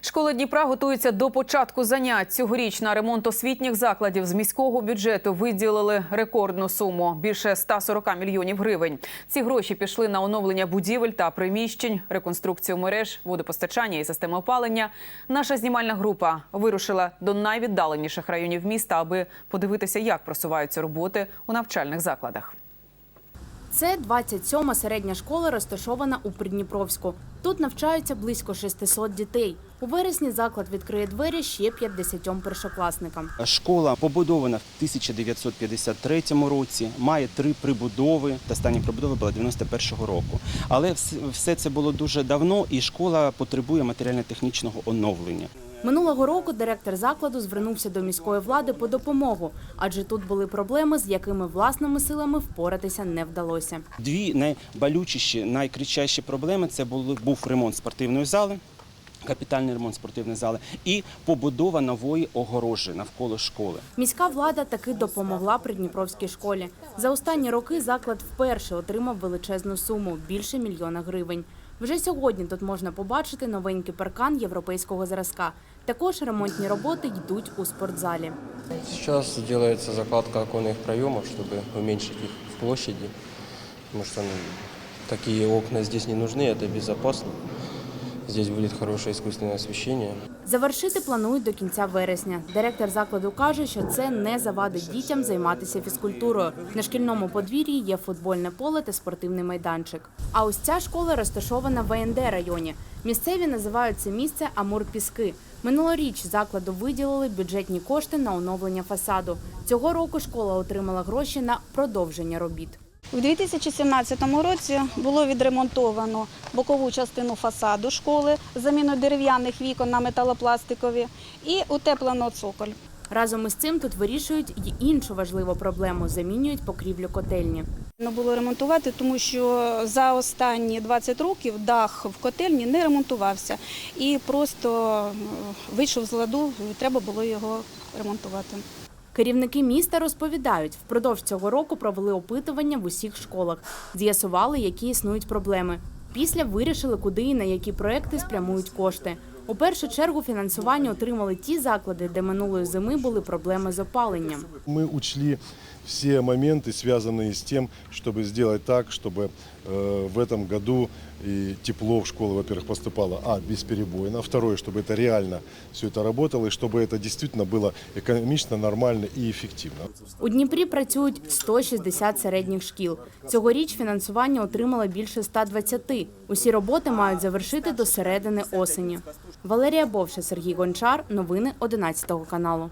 Школи Дніпра готуються до початку занять. Цьогоріч на ремонт освітніх закладів з міського бюджету виділили рекордну суму – більше 140 мільйонів гривень. Ці гроші пішли на оновлення будівель та приміщень, реконструкцію мереж, водопостачання і системи опалення. Наша знімальна група вирушила до найвіддаленіших районів міста, аби подивитися, як просуваються роботи у навчальних закладах. Це 27-ма середня школа, розташована у Придніпровську. Тут навчаються близько 600 дітей. У вересні заклад відкриє двері ще 50 першокласникам. Школа побудована в 1953 році, має три прибудови. Та остання прибудова була 91-го року. Але все це було дуже давно, і школа потребує матеріально-технічного оновлення. Минулого року директор закладу звернувся до міської влади по допомогу, адже тут були проблеми, з якими власними силами впоратися не вдалося. Дві найболючіші, найкричащі проблеми це були був ремонт спортивної зали. Капітальний ремонт спортивної зали і побудова нової огорожі навколо школи. Міська влада таки допомогла Придніпровській школі. За останні роки заклад вперше отримав величезну суму більше мільйона гривень. Вже сьогодні тут можна побачити новенький паркан європейського зразка. Також ремонтні роботи йдуть у спортзалі. Сейчас делается закладка оконных проемов, чтобы уменьшить их в площади, потому что ну, такие окна здесь не нужны, это безопасно. Здесь будет хорошее искусственное освещение. Завершити планують до кінця вересня. Директор закладу каже, що це не завадить дітям займатися фізкультурою. На шкільному подвір'ї є футбольне поле та спортивний майданчик. А ось ця школа розташована в ВНД районі. Місцеві називають це місце Амур-Піски. Минулоріч закладу виділили бюджетні кошти на оновлення фасаду. Цього року школа отримала гроші на продовження робіт. У 2017 році було відремонтовано бокову частину фасаду школи з заміною дерев'яних вікон на металопластикові і утеплено цоколь. Разом із цим тут вирішують й іншу важливу проблему замінюють покрівлю котельні. Не було ремонтувати, тому що за останні 20 років дах в котельні не ремонтувався і просто е, вийшов з ладу, треба було його ремонтувати. Керівники міста розповідають, впродовж цього року провели опитування в усіх школах, з'ясували, які існують проблеми. Після вирішили, куди і на які проекти спрямують кошти. У першу чергу фінансування отримали ті заклади, де минулої зими були проблеми з опаленням. Ми учли все моменты, связанные с тем, чтобы сделать так, чтобы э, в этом году и тепло в школы, во-первых, поступало, а, бесперебойно, второе, чтобы это реально все это работало, и чтобы это действительно было экономично, нормально и эффективно. У Дніпрі працюють 160 середніх шкіл. Цьогоріч фінансування отримали більше 120. Усі роботи мають завершити до середини осені. Валерія Бовша, Сергій Гончар. Новини 11 каналу.